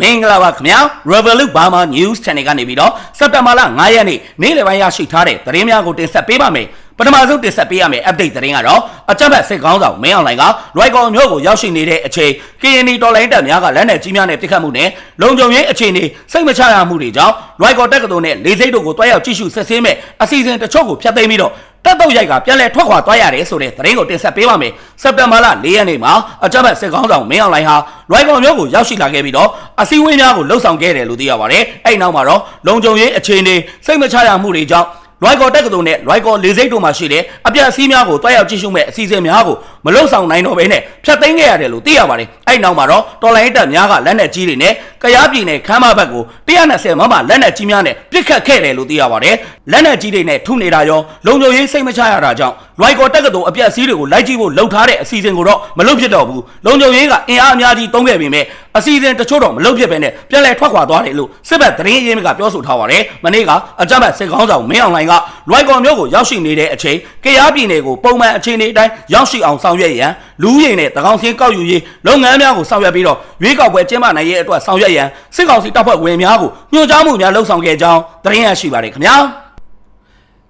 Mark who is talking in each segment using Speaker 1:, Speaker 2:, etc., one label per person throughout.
Speaker 1: မင်္ဂလာပါခင်ဗျာ Revolut Burma News Channel ကနေပြီးတော့စက်တင်ဘာလ9ရက်နေ့နေ့လယ်ပိုင်းရရှိထားတဲ့သတင်းများကိုတင်ဆက်ပေးပါမယ် ပထမဆုံးတင်ဆက်ပေးရမယ့် update သတင်းကတော့အကြမ်းဖက်စစ်ကောင်းဆောင်မင်းအောင်လှိုင်ကလွိုက်ကော်မြို့ကိုရောက်ရှိနေတဲ့အချိန် KNY တော်လိုင်းတပ်များကလက်နက်ကြီးများနဲ့ပစ်ခတ်မှုနဲ့လုံခြုံရေးအခြေအနေစိတ်မချရမှုတွေကြောင့်လွိုက်ကော်တက္ကသိုလ်နဲ့လေစိတ်တို့ကိုတွားရောက်ကြည့်ရှုစစ်ဆေးမဲ့အစီအစဉ်တချို့ကိုဖျက်သိမ်းပြီးတော့တက်တော့ရိုက်ကပြန်လဲထွက်ခွာသွားရတယ်ဆိုတဲ့သတင်းကိုတင်ဆက်ပေးပါမယ်။စက်တင်ဘာလ၄ရက်နေ့မှာအကြမ်းဖက်စစ်ကောင်းဆောင်မင်းအောင်လှိုင်ဟာလွိုင်ကော်မြို့ကိုရောက်ရှိလာခဲ့ပြီးတော့အစည်းအဝေးများကိုလှုပ်ဆောင်ခဲ့တယ်လို့သိရပါတယ်။အဲ့နောက်မှာတော့လုံခြုံရေးအခြေအနေစိတ်မချရမှုတွေကြောင့် လွိုင်ကော်တက္ကသိုလ်နဲ့လွိုင်ကော်လေစိတ်တို့မှာရှိတဲ့အပြတ်အစည်းများကိုတွားရောက်ကြည့်ရှုမဲ့အစီအစဉ်များကို မလုံဆောင်နိုင်တော့ဘဲနဲ့ဖျက်သိမ်းခဲ့ရတယ်လို့သိရပါတယ်။အဲ့နောက်မှာတော့တော်လိုင်းတပ်များကလက်နက်ကြီးတွေနဲ့ကရားပြည်နယ်ခမ်းမဘက်ကို120မမလက်နက်ကြီးများနဲ့ပစ်ခတ်ခဲ့တယ်လို့သိရပါတယ်။လက်နက်ကြီးတွေနဲ့ထုနေတာရောလုံခြုံရေးစိတ်မချရတာကြောင့်လွိုင်ကော်တက္ကသိုလ်အပြတ်အစည်းတွေကိုလိုက်ကြည့်ဖို့လှုပ်ထားတဲ့အစီအစဉ်ကိုတော့မလုပ်ဖြစ်တော့ဘူး။လုံခြုံရေးကအင်အားအများကြီးတုံးခဲ့ပေမဲ့အစီအစဉ်တချို့တော့မလုပ်ဖြစ်ပဲနဲ့ပြန်လည်ထွက်ခွာသွားတယ်လို့စစ်ဘက်သတင်းရင်းမြစ်ကပြောဆိုထားပါတယ်။မနေ့ကအကြမ်းဖက်စစ်ကောင်းဆောင်မင်းအောင်လှိုင်ကလွိုင်ကော်မြို့ကိုရောက်ရှိနေတဲ့အချိန်ကရားပြည်နယ်ကိုပုံမှန်အခြေအနေအတိုင်းရောက်ရှိအောင်ဆောင်ရွက်ရန်လူဦးရေနဲ့တကောင်စင်းကောက်ယူရေးလုပ်ငန်းများကိုဆောင်ရွက်ပြီးတော့ရွေးကောက်ပွဲကျင်းပနိုင်ရေးအတွက်ဆောင်ရွက်ရန်စစ်ကောင်စီတပ်ဖွဲ့ဝင်များကိုညွှန်ကြားမှုများလှုံ့ဆော်ခဲ့ကြောင်းသတင်းရရှိပါတယ်ခင်ဗျာ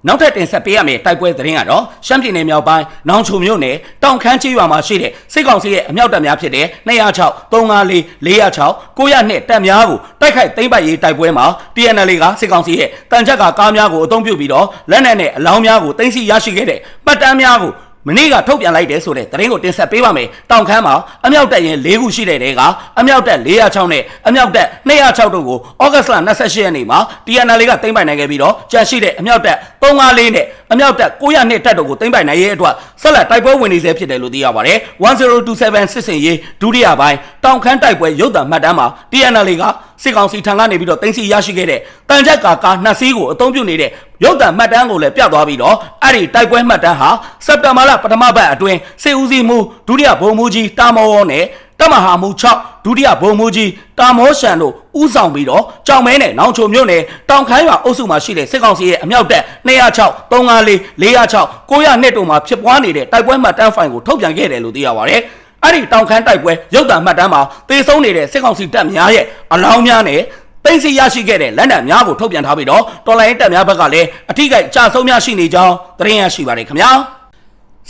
Speaker 1: နောက်ထပ်တင်ဆက်ပေးရမယ့်တိုက်ပွဲသတင်းကတော့ရှမ်းပြည်နယ်မြောက်ပိုင်းနောင်ချုံမြို့နယ်တောင်ခမ်းချေးရွာမှာရှိတဲ့စစ်ကောင်စီရဲ့အမြောက်တပ်များဖြစ်တဲ့206 354 406 902တပ်များကိုတိုက်ခိုက်သိမ်းပိုက်ရေးတိုက်ပွဲမှာ TNL ကစစ်ကောင်စီရဲ့တန်ချက်ကကားများကိုအုံပြုပြီးတော့လက်နက်နဲ့အလောင်းများကိုသိမ်းဆည်းရရှိခဲ့တဲ့ပတ်တမ်းများကို မနေ့ကထုတ်ပြန်လိုက်တယ်ဆိုတဲ့သတင်းကိုတင်ဆက်ပေးပါမယ်။တောင်ခမ်းမှာအမြောက်တပ်ရင်၄ခုရှိတဲ့တဲကအမြောက်တပ်406နဲ့အမြောက်တပ်206တို့ကိုဩဂတ်စ်လ28ရက်နေ့မှာ TNL ကသိမ်းပိုက်နိုင်ခဲ့ပြီးတော့ကြန့်ရှိတဲ့အမြောက်တပ်354နဲ့အမြောက်တပ်902တပ်တို့ကိုသိမ်းပိုက်နိုင်ရေးအတွက်ဆက်လက်တိုက်ပွဲဝင်နေဆဲဖြစ်တယ်လို့သိရပါတယ်။1027စစ်စင်ရေးဒုတိယပိုင်းတောင်ခမ်းတိုက်ပွဲရုပ်သံမှတ်တမ်းမှာ TNL က စစ်ကောင်စီထံကနေပြီးတော့တင်စီရရှိခဲ့တဲ့တန်ချက်ကာကာနှစ်စီးကိုအသုံးပြုနေတဲ့ရုပ်သံမှတ်တမ်းကိုလည်းပြသွားပြီးတော့အဲ့ဒီတိုက်ပွဲမှတ်တမ်းဟာစက်တင်ဘာလပထမပတ်အတွင်းစစ်ဦးစီးမှုဒုတိယဗိုလ်မှူးကြီးတာမောနဲ့တမဟာမှု6ဒုတိယဗိုလ်မှူးကြီးတာမောရှန်တို့ဦးဆောင်ပြီးတော့ကြောင်မဲနဲ့နောင်ချုံမြို့နယ်တောင်ခမ်းရွာအုပ်စုမှာရှိတဲ့စစ်ကောင်စီရဲ့အမြောက်တပ်206 354 406 902တို့မှာဖြစ်ပွားနေတဲ့တိုက်ပွဲမှတ်တမ်းဖိုင်ကိုထုတ်ပြန်ခဲ့တယ်လို့သိရပါတယ် အဲ့ဒီတောင်ခမ်းတိုက်ပွဲရုပ်သံမှတ်တမ်းမှာသေဆုံးနေတဲ့စစ်ကောင်စီတပ်များရဲ့အလောင်းများနဲ့သိသိရရှိခဲ့တဲ့လက်နက်များကိုထုတ်ပြန်ထားပြီးတော့တော်လိုင်းတပ်များဘက်ကလည်းအထိကိကြဆုံးများရှိနေကြောင်းသတင်းရရှိပါတယ်ခင်ဗျာ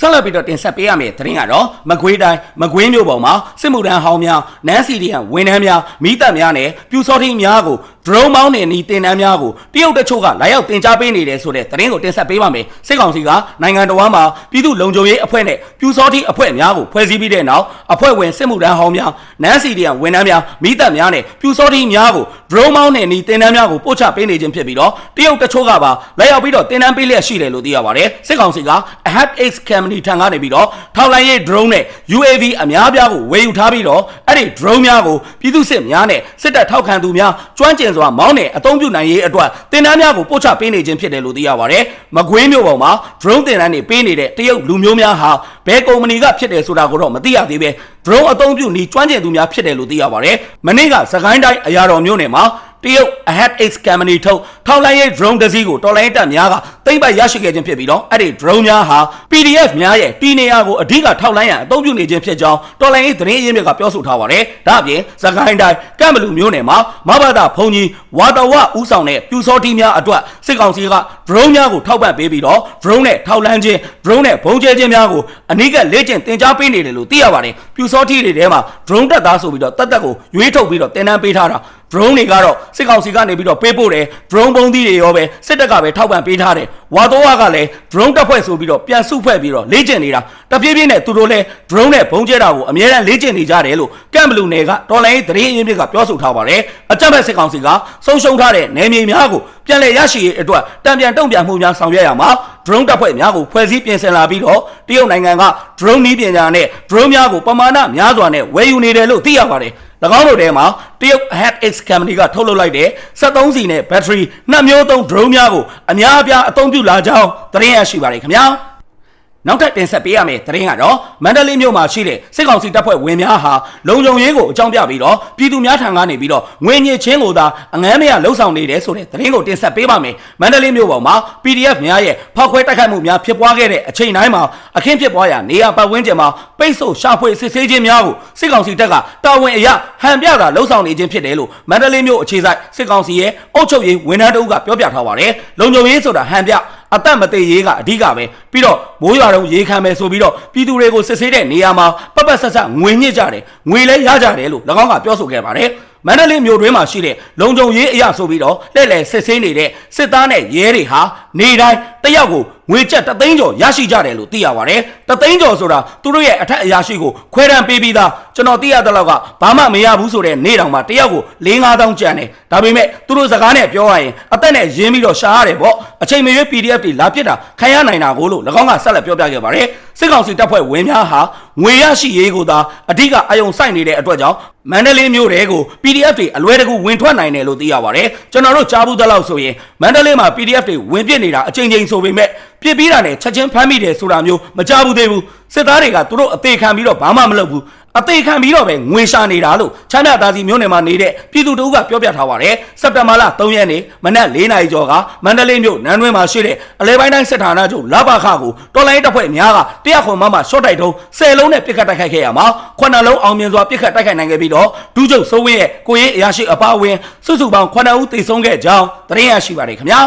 Speaker 1: ဆက်လက်ပြီးတော့တင်ဆက်ပေးရမယ့်သတင်းကတော့မကွေးတိုင်းမကွေးမြို့ပေါ်မှာစစ်မှုထမ်းဟောင်းများနန်းစီဒီယန်ဝန်ထမ်းများမိသက်များနဲ့ပြူစောထင်းများကို drone မောင်းနေနီတင်တန်းများကိုတရုတ်တချို့ကလာရောက်တင် जा ပေးနေတယ်ဆိုတဲ့သတင်းကိုတင်ဆက်ပေးပါမယ်စစ်ကောင်စီကနိုင်ငံတော်မှာပြည်သူလုံခြုံရေးအဖွဲ့နဲ့ပြူစောထင်းအဖွဲ့များကိုဖွဲ့စည်းပြီးတဲ့နောက်အဖွဲ့ဝင်စစ်မှုထမ်းဟောင်းများနန်းစီဒီယန်ဝန်ထမ်းများမိသက်များနဲ့ပြူစောထင်းများကို drone မောင်းနေနီတင်တန်းများကိုပို့ချပေးနေခြင်းဖြစ်ပြီးတော့တရုတ်တချို့ကပါလာရောက်ပြီးတော့တင်တန်းပေးလျက်ရှိတယ်လို့သိရပါတယ်စစ်ကောင်စီက Ahead X Company ထံကနေပြီးတော့ထောက်လိုင်းရေး drone နဲ့ UAV အများပြားကိုဝယ်ယူထားပြီးတော့အဲ့ဒီ drone များကိုပြည်သူစစ်များနဲ့စစ်တပ်ထောက်ခံသူများကျွမ်းကျင်စွာမောင်းနဲ့အသုံးပြုနိုင်ရေးအတွက်တင်တန်းများကိုပို့ချပေးနေခြင်းဖြစ်တယ်လို့သိရပါတယ်။မကွေးမြို့ပေါ်မှာ drone တင်တန်းတွေပေးနေတဲ့တရုတ်လူမျိုးများဟာဘယ်ကုမ္ပဏီကဖြစ်တယ်ဆိုတာကိုတော့မသိရသေးပဲ drone အသုံးပြုနေကျွမ်းကျင်သူများဖြစ်တယ်လို့သိရပါတယ်။မနေ့ကစကိုင်းတိုင်းအရာတော်မြို့နယ်မှာ တရုတ် Ahead X Company ထုတ်ထောက်လိုင်းရေး drone တစ်စီးကိုတော်လိုင်းတပ်များကသိမ့်ပိုက်ရရှိခဲ့ခြင်းဖြစ်ပြီးတော့အဲ့ဒီ drone များဟာ PDF များရဲ့တီနေယာကိုအဓိကထောက်လိုင်းရန်အသုံးပြုနေခြင်းဖြစ်ကြောင်းတော်လိုင်းရေးသတင်းရင်းမြစ်ကပြောဆိုထားပါတယ်။ဒါ့အပြင်စကိုင်းတိုင်းကမ်ဘလူမျိုးနယ်မှာမဘာသာဖုန်ကြီးဝါတော်ဝဦးဆောင်တဲ့ပြူစောတီများအတွက်စစ်ကောင်စီက drone များကိုထောက်ပံ့ပေးပြီးတော့ drone နဲ့ထောက်လန်းခြင်း drone နဲ့ဘုံကျဲခြင်းများကိုအနိကလေ့ကျင့်သင်ကြားပေးနေတယ်လို့သိရပါတယ်။ပြူစောတီတွေထဲမှာ drone တက်သားဆိုပြီးတော့တက်တက်ကိုရွေးထုတ်ပြီးတော့တင်တန်းပေးထားတာ drone တွေကတော့စစ်ကောင်စီကနေပြီးတော့ပေးပို့တယ် drone ပုံသီးတွေရောပဲစစ်တပ်ကပဲထောက်ပံ့ပေးထားတယ်ဝါတော့ကလည်း drone တက်ဖွဲ့ဆိုပြီးတော့ပြန်စုဖွဲ့ပြီးတော့လေ့ကျင့်နေတာတပြေးပြေးနဲ့သူတို့လည်း drone နဲ့ဘုံကျဲတာကိုအများအားလေ့ကျင့်နေကြတယ်လို့ကမ်ဘလူနယ်ကတော်လိုင်းသတင်းအရင်းမြစ်ကပြောဆိုထားပါတယ်အကြမ်းဖက်စစ်ကောင်စီကဆုံးရှုံးထားတဲ့နယ်မြေများကိုပြန်လည်ရရှိရေးအတွက်တံပြန်တုံ့ပြန်မှုများဆောင်ရွက်ရမှာ drone တပ်ဖွဲ့များကိုဖွဲ့စည်းပြင်ဆင်လာပြီးတော့တရုတ်နိုင်ငံက drone နည်းပညာနဲ့ drone များကိုပမာဏများစွာနဲ့ဝယ်ယူနေတယ်လို့သိရပါတယ်၎ င်းတို့ထဲမှာတရုတ် Ahead X Company ကထုတ်လုပ်လိုက်တဲ့73စီနဲ့ battery နှစ်မျိုးသုံး drone များကိုအများအပြားအသုံးပြုလာကြောင်းသတင်းရရှိပါတယ်ခင်ဗျာ နောက်ထပ်တင်ဆက်ပေးရမယ့်သတင်းကတော့မန္တလေးမြို့မှာရှိတဲ့စစ်ကောင်စီတပ်ဖွဲ့ဝင်များဟာလုံခြုံရေးကိုအကြောင်းပြပြီးတော့ပြည်သူများထံကနေပြီးတော့ငွေညစ်ချင်းကိုသာအငမ်းမရလှုပ်ဆောင်နေတယ်ဆိုတဲ့သတင်းကိုတင်ဆက်ပေးပါမယ်မန္တလေးမြို့ပေါ်မှာ PDF များရဲ့ဖောက်ခွဲတိုက်ခိုက်မှုများဖြစ်ပွားခဲ့တဲ့အချိန်တိုင်းမှာအခင်းဖြစ်ပွားရာနေရာပတ်ဝန်းကျင်မှာပိတ်ဆို့ရှာဖွေစစ်ဆေးခြင်းများကိုစစ်ကောင်စီတပ်ကတာဝန်အရဟန်ပြတာလှုပ်ဆောင်နေခြင်းဖြစ်တယ်လို့မန္တလေးမြို့အခြေစိုက်စစ်ကောင်စီရဲ့အုပ်ချုပ်ရေးဝန်ထမ်းတအုပ်ကပြောပြထားပါတယ်လုံခြုံရေးဆိုတာဟန်ပြ အသက်မသေးရေးကအဓိကပဲပြီးတော့မိုးရွာတော့ရေခံမယ်ဆိုပြီးတော့ပြည်သူတွေကိုစစ်ဆေးတဲ့နေရာမှာပတ်ပတ်ဆက်ဆက်ငွေညစ်ကြတယ်ငွေလဲရကြတယ်လို့၎င်းကပြောဆိုခဲ့ပါတယ်မန္တလေးမြို့တွင်းမှာရှိတဲ့လုံခြုံရေးအရာဆိုပြီးတော့လက်လက်စစ်ဆေးနေတဲ့စစ်သားနဲ့ရဲတွေဟာနေတိုင်း တယောက်ကိုငွေကျပ်တသိန်းကျော်ရရှိကြတယ်လို့သိရပါတယ်တသိန်းကျော်ဆိုတာသူတို့ရဲ့အထက်အရာရှိကိုခွဲတမ်းပေးပြီးသားကျွန်တော်သိရတဲ့လောက်ကဘာမှမရဘူးဆိုတဲ့နေ့တောင်မှတယောက်ကို၄၅တောင်းကျန်တယ်ဒါပေမဲ့သူတို့စကားနဲ့ပြောရရင်အသက်နဲ့ရင်းပြီးတော့ရှာရတယ်ပေါ့အချိန်မရွေး PDF တွေလာပြစ်တာခံရနိုင်တာကိုလို့၎င်းကဆက်လက်ပြောပြခဲ့ပါတယ်စစ်ကောင်စီတပ်ဖွဲ့ဝင်များဟာငွေရရှိရေးကိုသာအဓိကအယုံစိုက်နေတဲ့အတွက်ကြောင့်မန္တလေးမြို့တဲကို PDF တွေအလွဲတကူဝင်ထွက်နိုင်တယ်လို့သိရပါတယ်ကျွန်တော်တို့ကြားဘူးသလောက်ဆိုရင်မန္တလေးမှာ PDF တွေဝင်ပြစ်နေတာအချိန်ချင်းဆိုပေမဲ့ပြစ်ပြီးတာနဲ့ချက်ချင်းဖမ်းမိတယ်ဆိုတာမျိုးမကြားဘူးသေးဘူးစစ်သားတွေကသူတို့အသေးခံပြီးတော့ဘာမှမလုပ်ဘူးအသေးခံပြီးတော့ပဲငွေရှာနေတာလို့ချမ်းမြသားစီမြို့နယ်မှာနေတဲ့ပြည်သူတို့ကပြောပြထားပါတယ်စက်တင်ဘာလ3ရက်နေ့မနက်4နာရီကျော်ကမန္တလေးမြို့နန်းတွင်းမှာရှိတဲ့အလဲပိုင်းတိုင်းစစ်ဌာနချုပ်လဘခကိုတော်လိုင်းတပ်ဖွဲ့များကတရားခွန်မမရှော့တိုက်တုံး10လုံးနဲ့ပစ်ခတ်တိုက်ခိုက်ခဲ့ရမှာခုနှစ်လုံးအောင်မြင်စွာပစ်ခတ်တိုက်ခိုက်နိုင်ခဲ့ပြီးတော့ဒူးချုပ်စိုးဝင်းရဲ့ကိုရေးအရာရှိအပါအဝင်စုစုပေါင်း9ဦးသေဆုံးခဲ့ကြောင်းသတင်းရရှိပါတယ်ခင်ဗျာ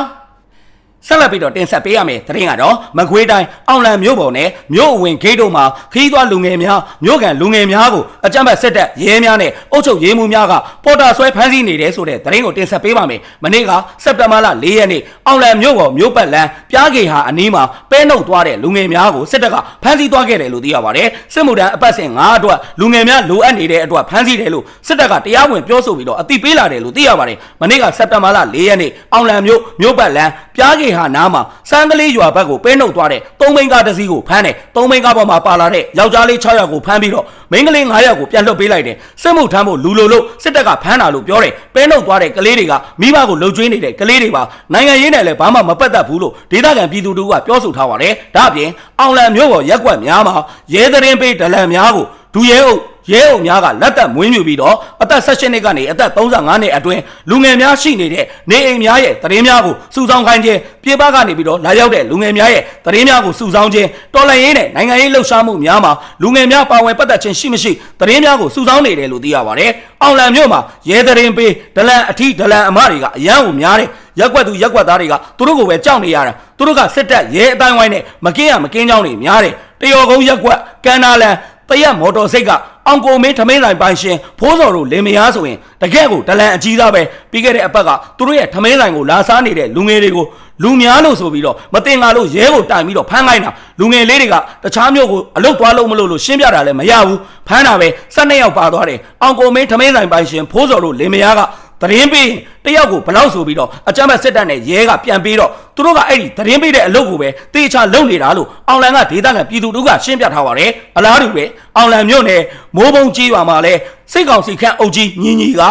Speaker 1: ဆက်လက်ပြီးတော့တင်ဆက်ပေးရမယ်သတင်းကတော့မကွေးတိုင်းအောင်လံမြို့ပေါ်နဲ့မြို့အဝင်ဂိတ်တို့မှာခီးသွွားလူငယ်များမြို့ကန်လူငယ်များကိုအကြမ်းဖက်စစ်တပ်ရဲများနဲ့အုပ်ချုပ်ရေးမှူးများကပေါ်တာဆွဲဖမ်းဆီးနေတယ်ဆိုတဲ့သတင်းကိုတင်ဆက်ပေးပါမယ်မနေ့ကစက်တင်ဘာလ၄ရက်နေ့အောင်လံမြို့ပေါ်မြို့ပတ်လန်းပြားကေဟာအနီးမှာပဲနှုတ်သွားတဲ့လူငယ်များကိုစစ်တပ်ကဖမ်းဆီးသွားခဲ့တယ်လို့သိရပါတယ်စစ်မှုထမ်းအပတ်စဉ်9အတွက်လူငယ်များလိုအပ်နေတဲ့အတွက်ဖမ်းဆီးတယ်လို့စစ်တပ်ကတရားဝင်ပြောဆိုပြီးတော့အတိပေးလာတယ်လို့သိရပါတယ်မနေ့ကစက်တင်ဘာလ၄ရက်နေ့အောင်လံမြို့မြို့ပတ်လန်းပြားကေဟာနားမှာစမ်းကလေးရွာဘက်ကိုပဲနှုတ်သွားတဲ့သုံးမိန်းကားတစ်စီးကိုဖမ်းတယ်သုံးမိန်းကားပေါ်မှာပါလာတဲ့ယောက်ျားလေး6ယောက်ကိုဖမ်းပြီးတော့မိန်းကလေး9ယောက်ကိုပြန်လွှတ်ပေးလိုက်တယ်စစ်မှုထမ်းဖို့လူလိုလို့စစ်တပ်ကဖမ်းတာလို့ပြောတယ်ပဲနှုတ်သွားတဲ့ကလေးတွေကမိဘကိုလှုပ်ကျွေးနေတဲ့ကလေးတွေပါနိုင်ငံရေးနဲ့လည်းဘာမှမပတ်သက်ဘူးလို့ဒေသခံပြည်သူတို့ကပြောဆိုထားပါတယ်ဒါအပြင်အောင်လံမျိုးပေါ်ရက်ကွက်များမှာရဲသတင်းပေးဒလန်များကိုဒူရဲအုပ် ရဲအုပ်များကလက်သက်မွေးမြူပြီးတော့အသက်16နှစ်ကနေအသက်35နှစ်အတွင်းလူငယ်များရှိနေတဲ့နေအိမ်များရဲ့သတင်းများကိုစုဆောင်းခိုင်းခြင်းပြေပကနေပြီးတော့လာရောက်တဲ့လူငယ်များရဲ့သတင်းများကိုစုဆောင်းခြင်းတော်လှန်ရေးနဲ့နိုင်ငံရေးလှုပ်ရှားမှုများမှာလူငယ်များပါဝင်ပတ်သက်ခြင်းရှိမရှိသတင်းများကိုစုဆောင်းနေတယ်လို့သိရပါတယ်။အောင်လံမြို့မှာရဲသတင်းပေးဒလန်အထီးဒလန်အမတွေကအရန်ကိုများတယ်ရက်ွက်သူရက်ွက်သားတွေကသူတို့ကိုပဲကြောက်နေရတာသူတို့ကစစ်တပ်ရဲအတိုင်းဝိုင်းနဲ့မကင်းရမကင်းကြောင်းတွေများတယ်တယောကုန်းရက်ွက်ကန်နာလန်တရက်မော်တော်စိတ်က အောင်ကိုမင်းထမင်းဆိုင်ပိုင်ရှင်ဖိုးစော်တို့လင်မယားဆိုရင်တကယ့်ကိုဒလန်အကြီးသားပဲပြီးခဲ့တဲ့အပတ်ကသူတို့ရဲ့ထမင်းဆိုင်ကိုလာစားနေတဲ့လူငယ်တွေကိုလူများလို့ဆိုပြီးတော့မတင်ငါလို့ရဲကိုတိုင်ပြီးတော့ဖမ်းခိုင်းတာလူငယ်လေးတွေကတခြားမျိုးကိုအလုတ်သွားလို့မလို့လို့ရှင်းပြတာလည်းမရဘူးဖမ်းတာပဲ၁၂ယောက်ပါသွားတယ်အောင်ကိုမင်းထမင်းဆိုင်ပိုင်ရှင်ဖိုးစော်တို့လင်မယားက သတင်းပေးတယောက်ကိုဘလောက်ဆိုပြီးတော့အကြမ်းဖက်စစ်တပ်နဲ့ရဲကပြန်ပေးတော့သူတို့ကအဲ့ဒီသတင်းပေးတဲ့အလုပ်ကိုပဲတေချာလုပ်နေတာလို့အောင်လန်ကဒေသခံပြည်သူတို့ကရှင်းပြထားပါတယ်အလားတူပဲအောင်လန်မြို့နယ်မိုးပုံကြီးရွာမှာလဲစိတ်ကောင်စီခန့်အုပ်ကြီးညီညီက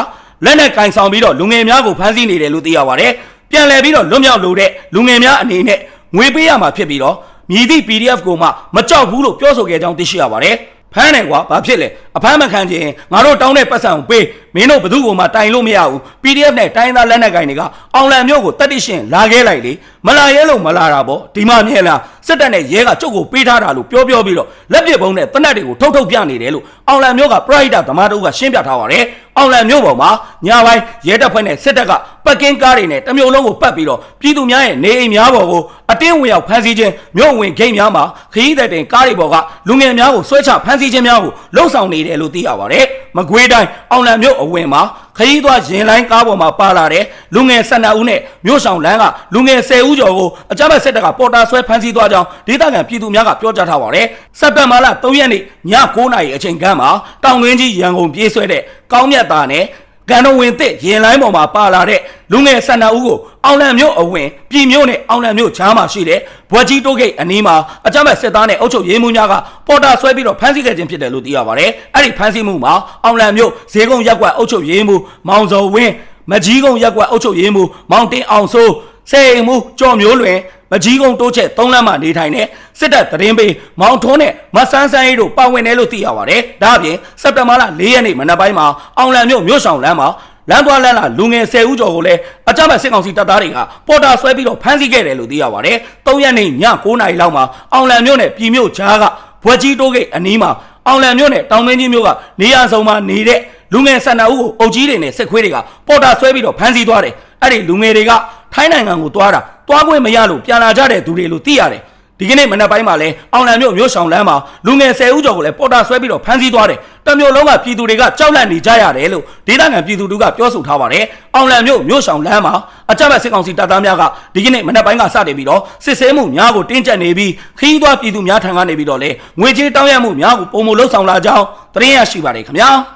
Speaker 1: လက်နဲ့ကင်ဆောင်ပြီးတော့လူငယ်များကိုဖမ်းဆီးနေတယ်လို့သိရပါတယ်ပြန်လည်ပြီးတော့လွတ်မြောက်လို့တဲ့လူငယ်များအနေနဲ့ငွေပေးရမှာဖြစ်ပြီးတော့မြည်သည့် PDF ကိုမှမကြောက်ဘူးလို့ပြောဆိုခဲ့ကြောင်းသိရှိရပါတယ် ဖမ်းတယ်ကွာဘာဖြစ်လဲအဖမ်းမခံခြင်းငါတို့တောင်းတဲ့ပတ်စံကိုပေးမင်းတို့ဘသူ့ကိုမှတိုင်လို့မရဘူး PDF နဲ့တိုင်းသားလက်နက်ကိုင်တွေကအောင်လံမျိုးကိုတတိရှင်လာခဲ့လိုက်လေမလာရဲလို့မလာတာပေါ့ဒီမှမြဲလား စစ်တပ်နဲ့ရဲကကျုပ်ကိုပေးထားတာလို့ပြောပြောပြီးတော့လက်ပစ်ပုံးနဲ့တနက်တွေကိုထုတ်ထုတ်ပြနေတယ်လို့အောင်လံမျိုးကပရိုက်တာဓမ္မတုကရှင်းပြထားပါတယ်အောင်လံမျိုးပေါ်မှာညပိုင်းရဲတပ်ဖွဲ့နဲ့စစ်တပ်ကပတ်ကင်းကားတွေနဲ့တမျိုးလုံးကိုပတ်ပြီးတော့ပြည်သူများရဲ့နေအိမ်များပေါ်ကိုအတင်းဝင်ရောက်ဖမ်းဆီးခြင်းမြို့ဝင်ဂိတ်များမှာခရီးသည်တင်ကားတွေပေါ်ကလူငယ်များကိုဆွဲချဖမ်းဆီးခြင်းများကိုလှုံ့ဆော်နေတယ်လို့သိရပါတယ်မကွေးတိုင်းအောင်လံမြို့အဝင်မှာ ခရီးသွားရင်လိုင်းကားပေါ်မှာပါလာတဲ့လူငယ်12ဦးနဲ့မြို့ဆောင်လမ်းကလူငယ်10ဦးကျော်ကိုအကြမ်းဖက်စစ်တပ်ကပေါ်တာဆွဲဖမ်းဆီးသွားကြောင်းဒေသခံပြည်သူများကပြောကြားထားပါတယ်။စက်တင်ဘာလ3ရက်နေ့ည9:00နာရီအချိန်ခန့်မှာတောင်ငင်းကြီးရန်ကုန်ပြေးဆွဲတဲ့ကောင်းမြတ်သားနဲ့ ကန်တော်ဝင်တဲ့ရင်လိုင်းပေါ်မှာပါလာတဲ့လူငယ်ဆန္ဒဦးကိုအောင်လံမြို့အဝင်ပြည်မြို့နဲ့အောင်လံမြို့ချားမှာရှိတဲ့ဘွက်ကြီးတိုးဂိတ်အနီးမှာအကြမ်းဖက်စစ်သားနဲ့အုပ်ချုပ်ရေးမှူးများကပေါ်တာဆွဲပြီးတော့ဖမ်းဆီးခဲ့ခြင်းဖြစ်တယ်လို့သိရပါတယ်။အဲ့ဒီဖမ်းဆီးမှုမှာအောင်လံမြို့ဈေးကုန်းရက်ကွက်အုပ်ချုပ်ရေးမှူးမောင်စောဝင်းမကြီးကုန်းရက်ကွက်အုပ်ချုပ်ရေးမှူးမောင်တင်အောင်စိုးစေအိမ်မှုကျော်မျိုးလွင် မကြီးကုန်းတိုးချက်၃လမ်းမှာနေထိုင်တဲ့စစ်တပ်သတင်းပေးမောင်ထွန်းနဲ့မဆန်းဆန်းရေးတို့ပါဝင်တယ်လို့သိရပါတယ်။ဒါအပြင်စက်တင်ဘာလ၄ရက်နေ့မနက်ပိုင်းမှာအောင်လံမြို့မြို့ဆောင်လမ်းမှာလမ်းသွားလမ်းလာလူငယ်10ဦးကျော်ကိုလည်းအကြမ်းဖက်စစ်ကောင်စီတပ်သားတွေကပေါ်တာဆွဲပြီးတော့ဖမ်းဆီးခဲ့တယ်လို့သိရပါတယ်။၃ရက်နေ့ည9:00နာရီလောက်မှာအောင်လံမြို့နယ်ပြည်မြို့ကြားကဘွက်ကြီးတိုးဂိတ်အနီးမှာအောင်လံမြို့နယ်တောင်မင်းကြီးမြို့ကနေရာစုံမှာနေတဲ့လူငယ်12ဦးကိုအုပ်ကြီးတွေနဲ့စစ်ခွေးတွေကပေါ်တာဆွဲပြီးတော့ဖမ်းဆီးသွားတယ်။အဲ့ဒီလူငယ်တွေကထိုင်းနိုင်ငံကိုသွားတာ သွားခွင့်မရလို့ပြန်လာကြတဲ့သူတွေလို့သိရတယ်။ဒီကနေ့မနက်ပိုင်းမှာလဲအောင်လံမြို့မြို့ဆောင်လမ်းမှာလူငယ်10ဦးကျော်ကိုလည်းပေါ်တာဆွဲပြီးတော့ဖမ်းဆီးသွားတယ်။တမျိုးလုံးကပြည်သူတွေကကြောက်လန့်နေကြရတယ်လို့ဒေသခံပြည်သူတို့ကပြောဆိုထားပါတယ်။အောင်လံမြို့မြို့ဆောင်လမ်းမှာအကြမ်းဖက်စစ်ကောင်စီတပ်သားများကဒီကနေ့မနက်ပိုင်းကစတင်ပြီးတော့စစ်ဆေးမှုများကိုတင်းကျပ်နေပြီးခီးသွွားပြည်သူများထံကနေပြီးတော့လေငွေကြေးတောင်းရမှုများကိုပုံမလှုပ်ဆောင်လာကြောင်းသတင်းရရှိပါတယ်ခင်ဗျာ။